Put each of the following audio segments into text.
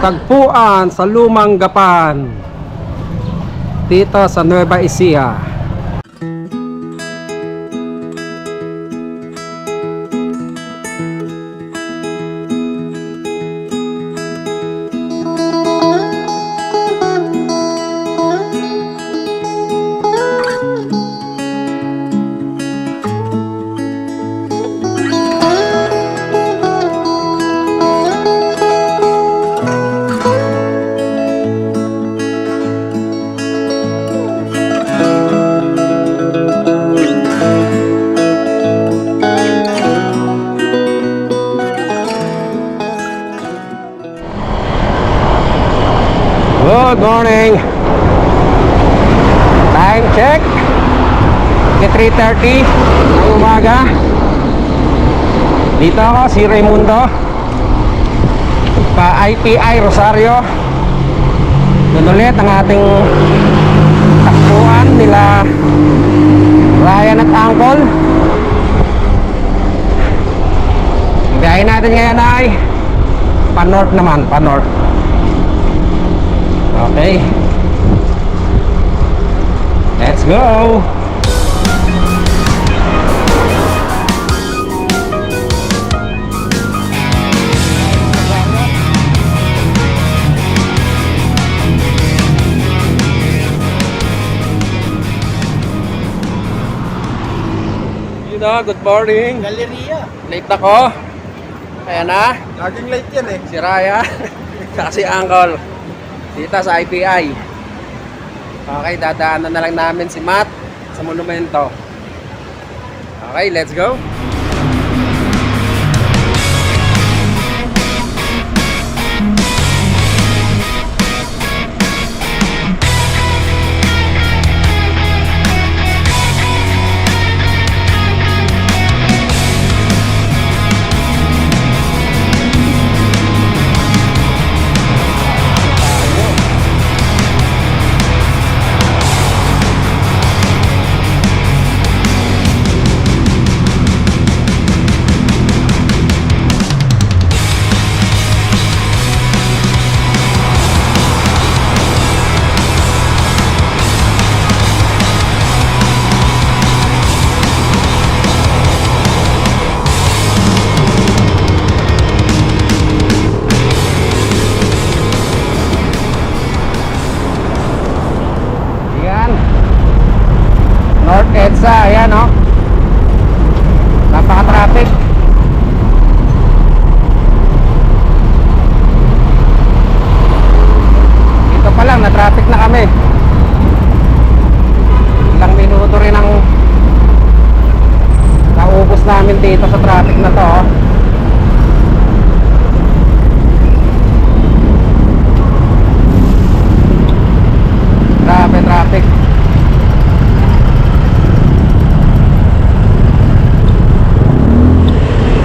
Tagpuan sa Lumang Gapan. Dito sa Nueva Ecija. Good morning. Time check. Ke 3.30 ng umaga. Dito ako, si Raimundo. Pa IPI Rosario. Doon ulit ang ating takbuhan nila Ryan at Uncle. Biyahe natin ngayon ay pa-north naman, pa-north. Okay. Let's go. Yun na, good morning. Galeria. Late ako. Kaya na, Laging late yan eh. si Raya. Saka si Uncle. Dito sa IPI. Okay, dadaanan na lang namin si Matt sa monumento. Okay, let's go. Lang, na-traffic na kami. Ilang minuto rin ang naubos namin dito sa traffic na to. oh. Grabe traffic.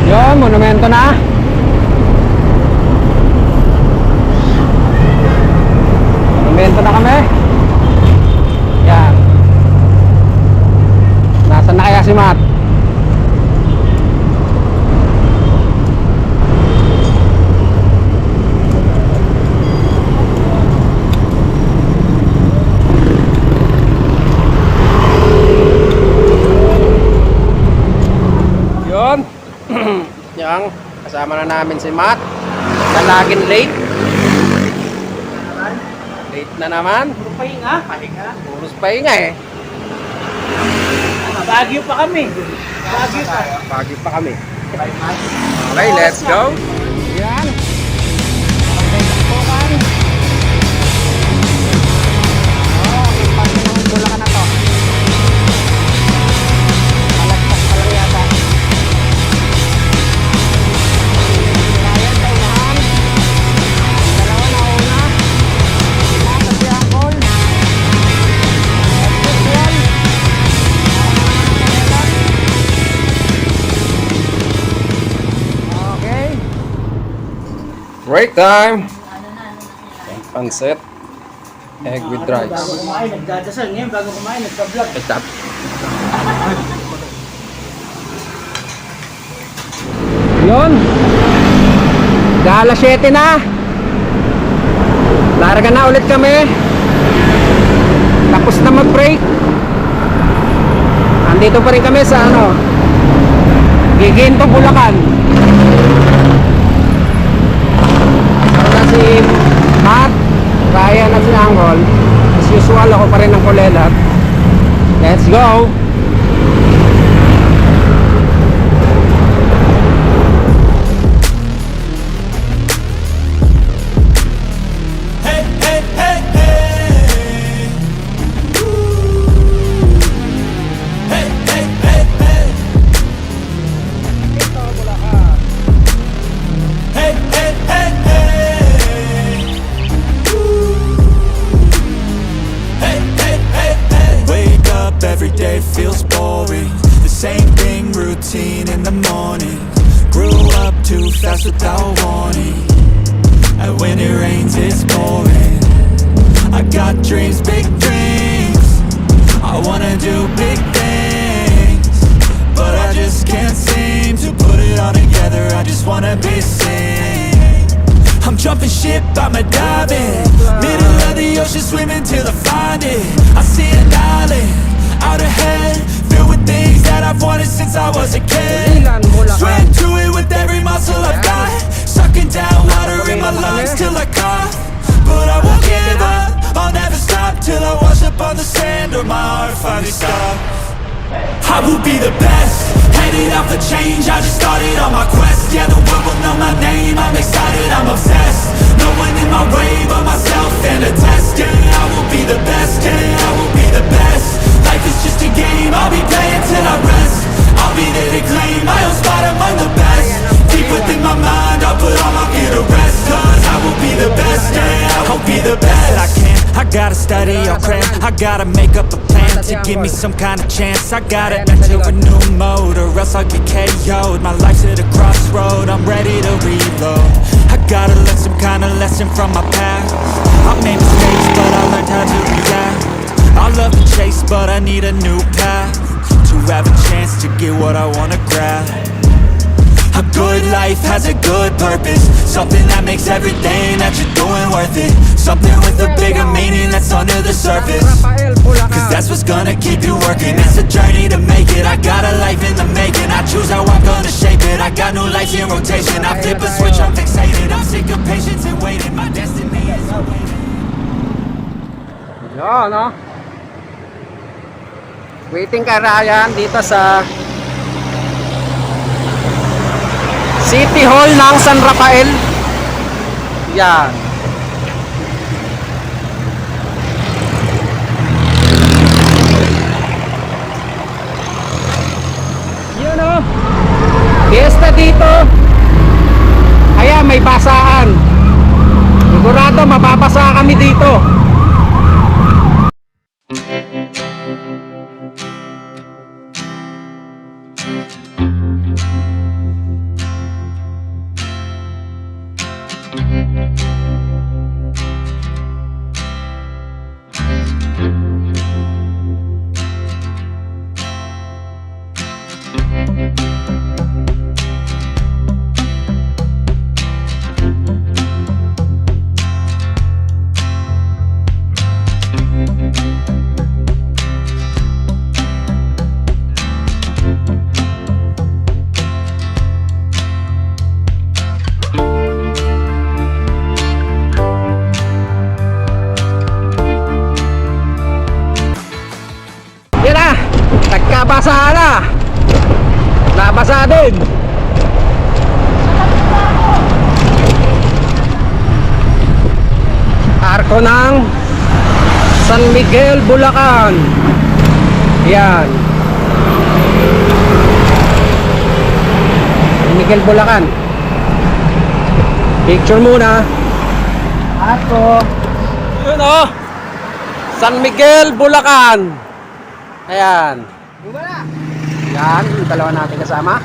Yun, monumento na. Monumento na kami. Yan. Nasaan na kaya si Matt? Yun. Yang kasama na namin si Matt. Na laging late. Late na naman. Pahinga. Pahinga. Puros pahinga eh. Bagyo pa kami. Bagyo pa. Pagi pa kami. Okay, let's go. Yan. Break time. Pansit. Egg with rice. Bago kumain, nagdadasal. Ngayon, bago kumain, nagka-vlog. Ito. Yun. Gala 7 na. Larga na ulit kami. Tapos na mag-break. Andito pa rin kami sa ano. Giginto Bulacan. Si Matt. Kaya na si Angol. As usual ako pa rin ng kulelat. Let's go! Do big things. But I just can't seem to put it all together. I just wanna be seen. I'm jumping ship, I'm a diving. Middle of the ocean, swimming till I find it. I see an island out ahead, filled with things that I've wanted since I was a kid. Swim to it with every muscle I've got. Sucking down water in my lungs till I cough. But I won't give up, I'll never stop till I wash up on the sand or my heart finally stops. I will be the best, headed out for change. I just started on my quest. Yeah, the world will know my name. I'm excited, I'm obsessed. No one in my way but myself and a test. Yeah, I will be the best. Yeah, I will be the best. Study, I'll cram. I gotta make up a plan to give me some kind of chance. I gotta enter a new mode or else I'll get KO'd. My life's at a crossroad, I'm ready to reload. I gotta learn some kind of lesson from my past. I made mistakes, but I learned how to react. I love the chase, but I need a new path to have a chance to get what I wanna grab. A good life has a good purpose. Something that makes everything that you're doing worth it. Something with a bigger meaning that's under the surface. Cause that's what's gonna keep you working. It's a journey to make it. I got a life in the making. I choose how I'm gonna shape it. I got new lights in rotation. I flip a switch, I'm fixated. I'm sick of patience and waiting. My destiny is awaiting. Yun, no? Waiting kay Ryan dito sa City Hall ng San Rafael. Yan. Yun, no? Fiesta dito. Kaya may basaan. Sigurado mababasa kami dito. Yan Miguel, Bulacan. Yan. San Miguel, Bulacan. Picture muna. Ako. Yun o. San Miguel, Bulacan. Ayan. Yan, yung dalawa natin kasama.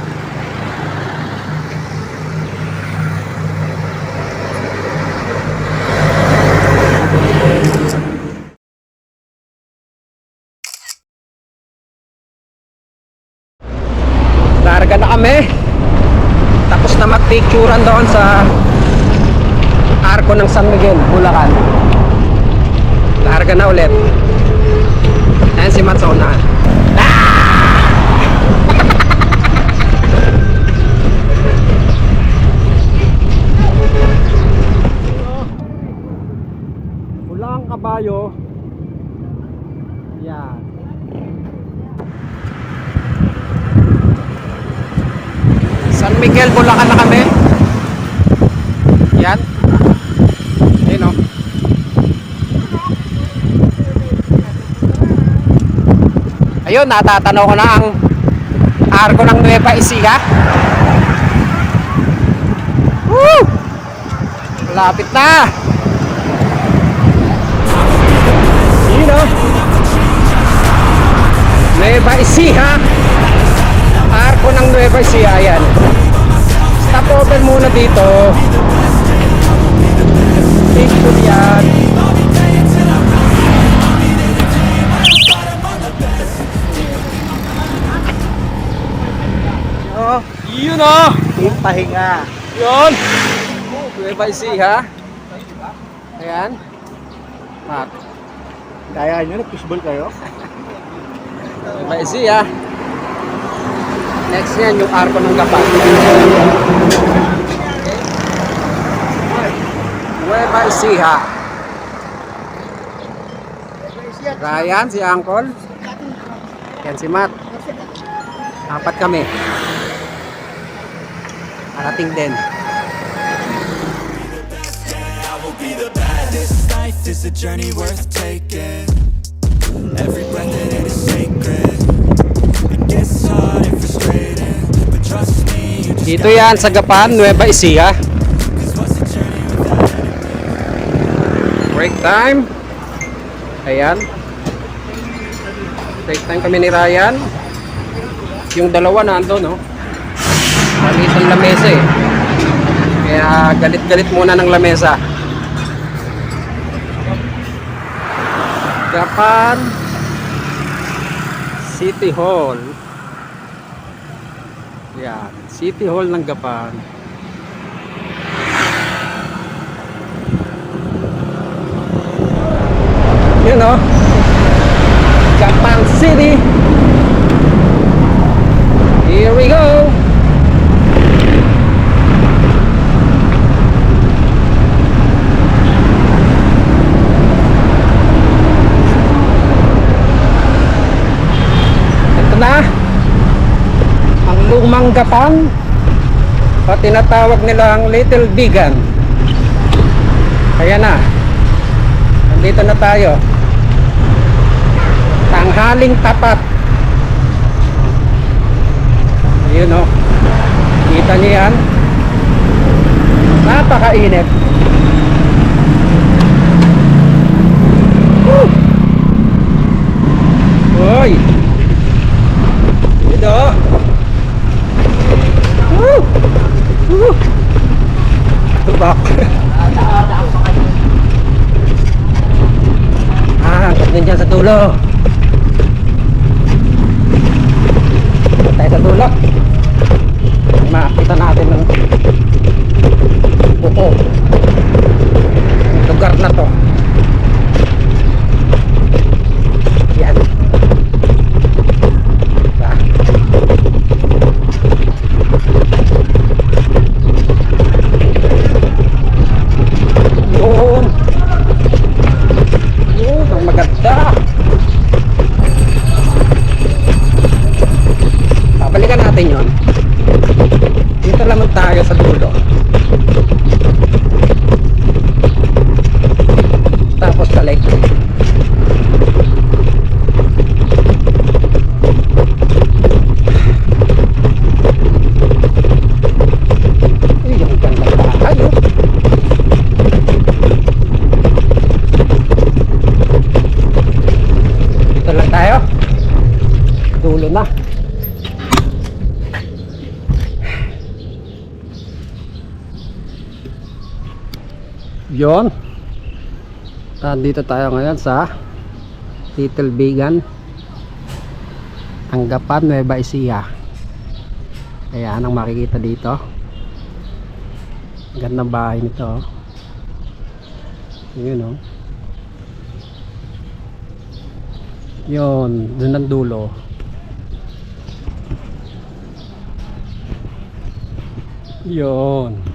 Larga na kami. Tapos na magpicturean doon sa arko ng San Miguel, Bulacan. Larga na ulit. Ayan si Matt sa unahan. Pulang kabayo. Yan. Miguel, Bulacan na kami. Yan. Yun o. Ayun, natatanaw ko na ang arko ng Nueva Ecija. Woo! Lapit na! Yun o. Nueva Ecija. Arko ng Nueva Ecija, yan. Stop over muna dito. Picture yan. Oh, Yun o. team pahinga. Yun. Nueva Ecija. Ayan. Mat. Kaya nyo, nag-fishball kayo? Nueva Ecija. Next yan yung arko ng Gapan. Nueva Ecija. Ryan, si Uncle. Yan si Matt. Apat kami. Parating din. Life a journey worth taking. Every breath in it is sacred. It gets hard Dito yan sa Gapan, Nueva Ecija. Break time. Ayan. Break time kami ni Ryan. Yung dalawa nando, no? Maliit ang lamesa eh. Kaya galit-galit muna ng lamesa. Gapan City Hall. Yan. City Hall ng Gapan. you know Japan City here we go ito na ang lumang Japan o tinatawag nilang Little Bigan kaya na Nandito na tayo. Tanghaling tapat. Ayun o. Kita niyo yan? Napakainit. Woo! Hoy! Dito. Woo! Tubak. Ah, hanggang dyan sa dulo. Tayo sa dulo. Makita natin ng buko. Ang lugar na to. Yan. Diba? Yun. Yun, ang maganda. Babalikan natin yon. Dito lamang tayo sa dulo. Tapos balik. Uy, ang ganda tayo. Dito lang tayo. Dulo na. Yon. Nandito tayo ngayon sa Little Bigan. Anggapan, Nueva Ecija. Ayan ang makikita dito. Gandang bahay nito. oh. Yun oh. Yun, dun ang dulo. Yun.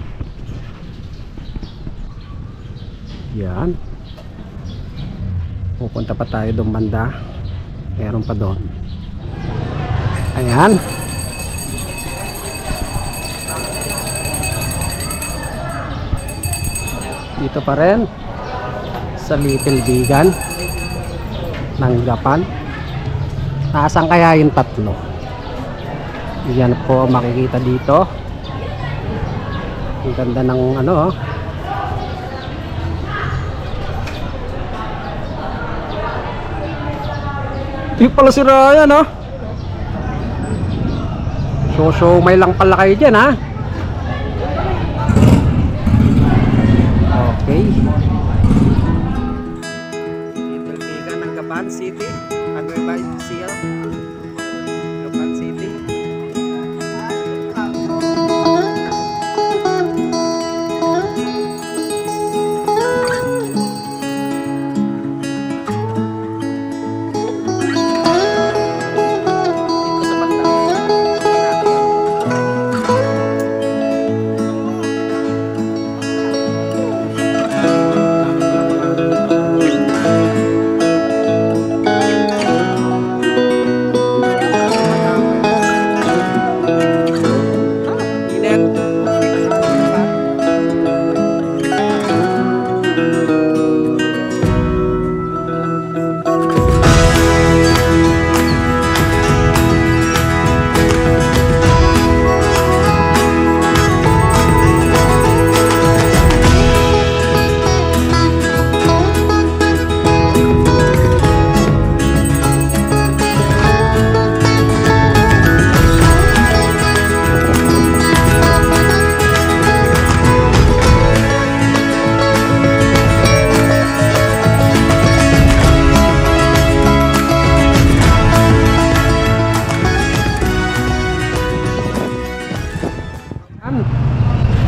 Yan. Pupunta pa tayo doon banda. Meron pa doon. Ayan. Dito pa rin sa Little Bigan ng Japan. Nasaan kaya yung tatlo? Yan po makikita dito. Ang ganda ng ano oh. Di pala si Ryan oh. So so may lang pala kayo dyan ha. Okay.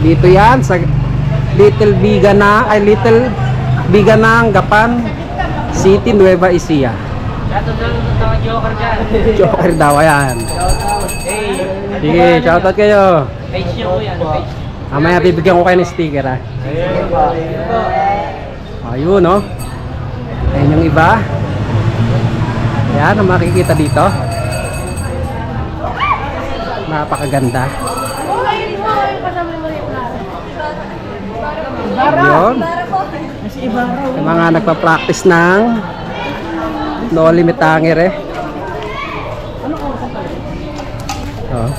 Dito yan sa Little Bigana ay Little Biganang Gapan City Nueva Ecija. Joker dyan. Joker daw ayan. Sige, shoutout kayo. page nyo po yan. Page. Mamaya bibigyan ko kayo ng sticker ha. Ayun no. Ayun yung iba. Yan ang makikita dito. Napakaganda. Yun. Yung mga nagpa-practice ng no limit hanger eh. Oh.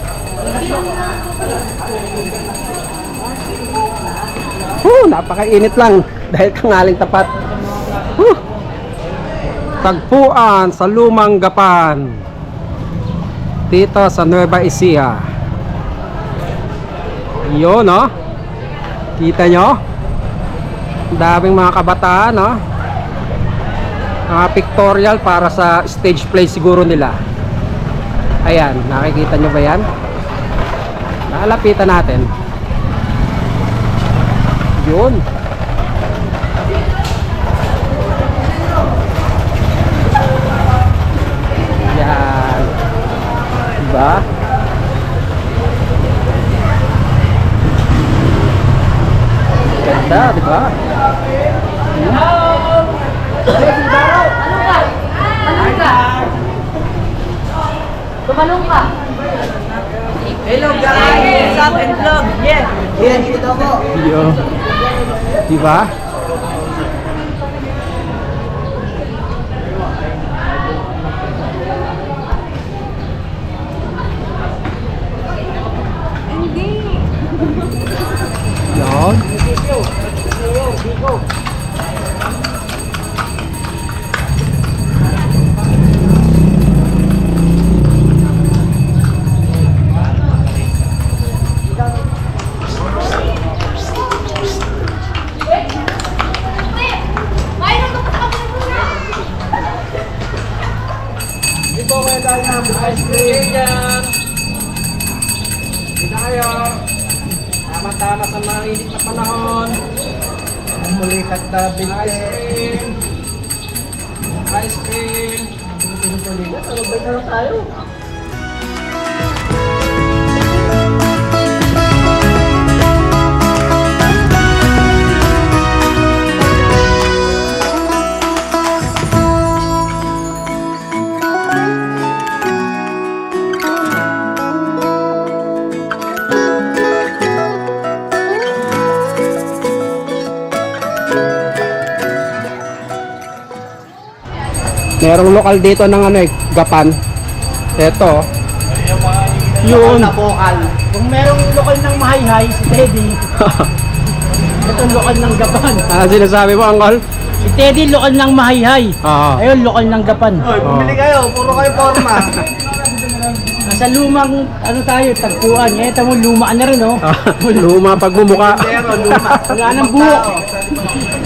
Huh, napakainit lang dahil kangaling tapat. Huh. Tagpuan sa Lumang Gapan. Dito sa Nueva Ecija. Yun, no? Kita nyo? Daming mga kabataan, no? Mga pictorial para sa stage play siguro nila. Ayan, nakikita nyo ba yan? Nakalapitan natin. Yun. Yan. Diba? Ganda, diba? Balong ka. Hello guys, what's up and vlog? Yeah. Ayan, dito daw ko. Yo. Diba? Yon. Go. Yan. Dito kayo. Tama-tama sa mga init na panahon. Mulikat na binte. Ice cream! Sabay na lang tayo. Merong lokal dito ng ano eh, Gapan. Ito. Yun. Na vocal. Kung merong lokal ng mahay-hay, si Teddy. Ito lokal ng Gapan. Ah, sinasabi mo, Angkol? Si Teddy lokal ng mahay-hay. Oo. Ayun, lokal ng Gapan. Oy, bumili kayo, puro kayo forma. Nasa lumang, ano tayo, tagpuan. Eh, ito mo, luma na rin, oh. Luma pagmumuka. Pero luma. Wala nang buhok.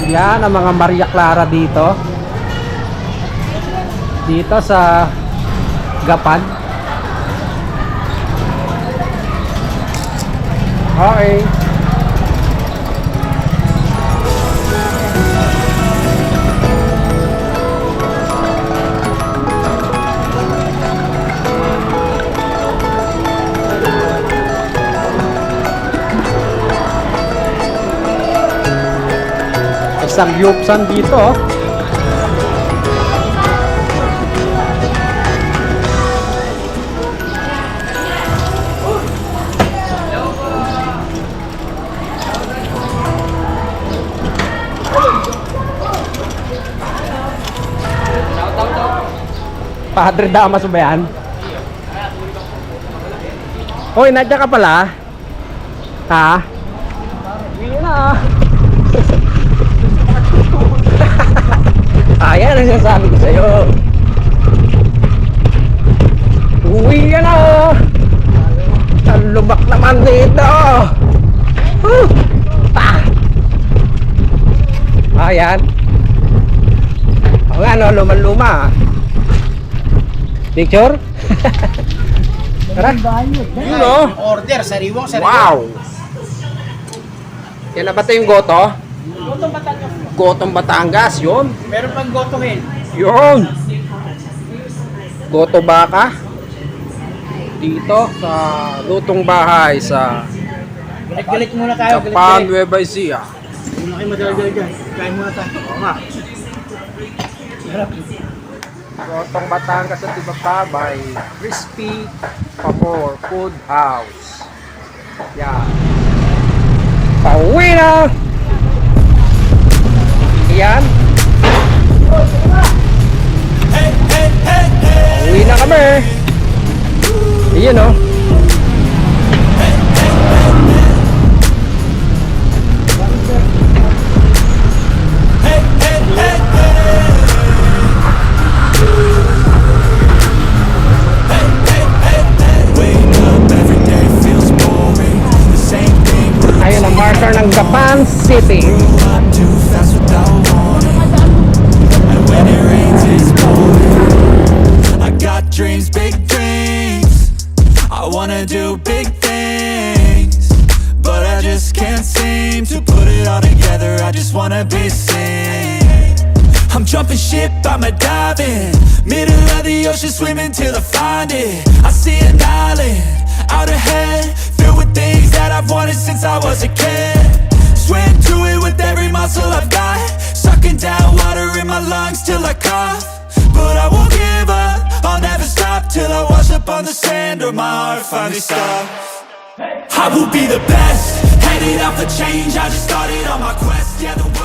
Yan ang mga Maria Clara dito. Dito sa Gapan. Okay. Isang yupsan dito. oh. Padre Damas ba yan? Hoy, nandiyan ka pala? Ha? Hindi na. Ayan ang sinasabi ko sa'yo. Uwi ka na. Ang lubak naman dito. Huh. Ah. Ayan. O nga no, luma-luma. Picture? Tara. Yun o. Order, sariwang sariwang. Wow! Yan na ba ito yung goto? Gotong Batangas, yun. Meron pang gotohin. Yun! Goto baka. Dito sa lutong bahay sa Galit-galit muna tayo, Japan. Nueva Ecija. Muna kayo madali-dali dyan. Kain muna tayo. Oo nga. Gotong Batangas at Ibaba by Crispy Pabor Food House. Yan. Pauwi na! Yan. Uwi na kami. Iyon oh. Got dreams, big dreams. I wanna do big things. But I just can't seem to put it all together. I just wanna be seen. I'm jumping ship, I'm a diving Middle of the ocean, swimming till I find it I see an island, out ahead Filled with things that I've wanted since I was a kid Swim to it with every muscle I've got. Sucking down water in my lungs till I cough. But I won't give up, I'll never stop Till I wash up on the sand or my heart finally stops. I will be the best, headed out for change. I just started on my quest, yeah the